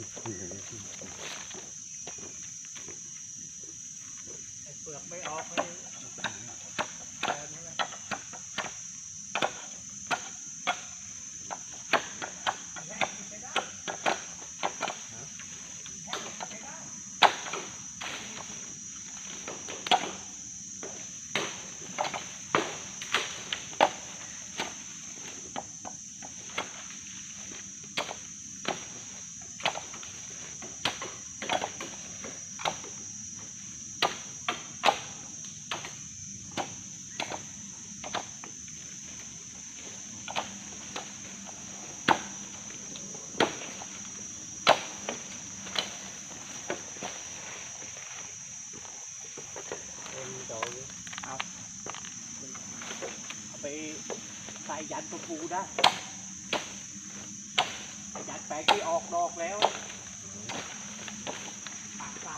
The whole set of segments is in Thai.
เปลือกไม่ออกเลยแทนนั่นแหละแห้งกินไม่ได้แห้งกินไม่ได้ เอาเอาไปใส่ยันตัวปูได้ยันแปลงที่ออกดอกแล้วปากเก่า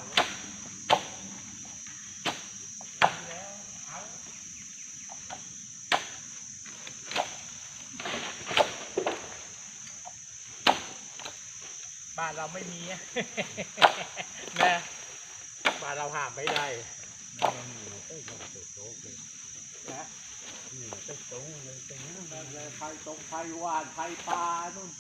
บ้านเราไม่มีนะบ้านเราหาไม่ได้ นะนั่นแหละไทยตรงไทยหวานไทยปลานู่น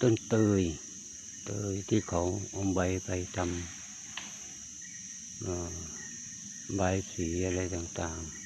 ต้นเตย เตยที่เขาเอาใบไปทำใบสีอะไรต่างๆ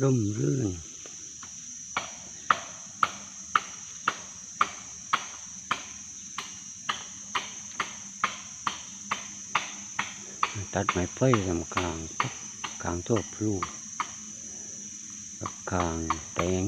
ร่มรื่น ตัดไม้ไฟลำกลางกลางตัวพลูกลางแตง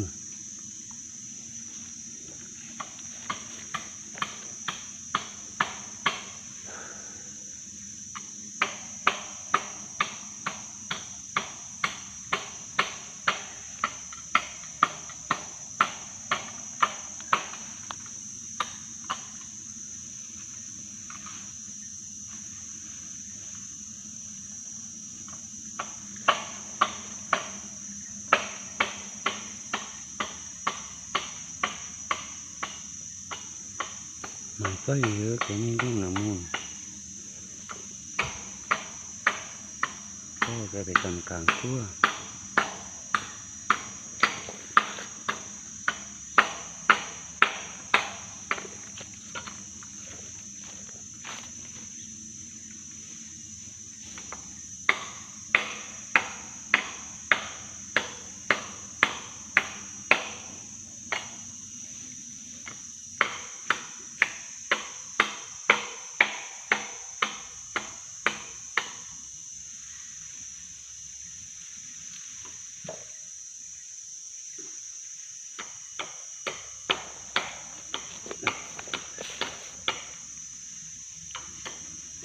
มันก็เยอะแค่นี้ต้องละมุนก็จะไปทำกลางตัว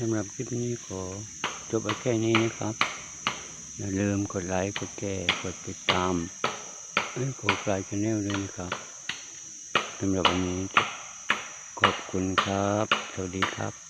สำหรับคลิปนี้ขอจบไปแค่นี้นะครับ อย่าลืมกดไลค์กดแชร์กดติดตามและกดไลค์ชาแนลด้วยนะครับสำหรับวันนี้ขอบคุณครับ สวัสดีครับ